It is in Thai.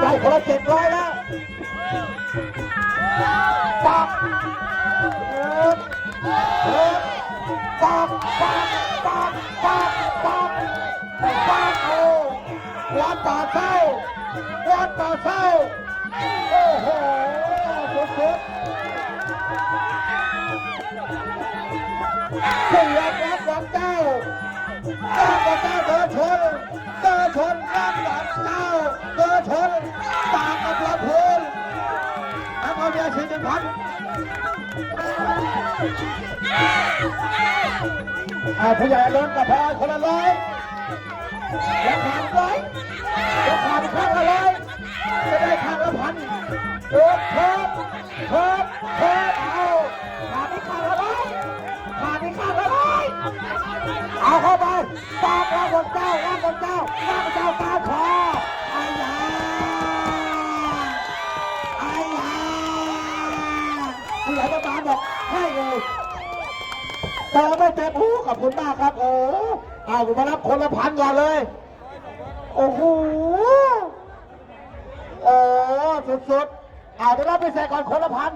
ได้คนละเจ็ดร้อยแล้วปักเอิบปักปักปักปักปักปักโอ้วัดป่าเศร้าวัดป่าเศร้าโอ้โหสุดๆเสียงรั แล้วก็เมียสี่หนึ่งพันอ่าผู้ใหญ่ล้นกับพอคนละร้อยแล้วผ่านร้อยแล้วผ่านข้างละร้อยจะได้ข้างละพันเพิ่มเพิ่มเพิ่มเอาผ่านที่ข้างละร้อยผ่านที่ข้างละร้อยเอาเข้าไปตามร่างคนเจ้าร่าคนเจ้าร่างเจ้าตามคอไอ้ยาไอ้ยา ผู้ใหญ่ประมาณบอกให้เลยต่ไม่เจ็บหูขอบคุณมากครับ โอ้เอาผมมารับคนละพันก่อนเลย โอ้โหโอ้สุดๆเอาได้รับไปใส่ก่อนคนละพัน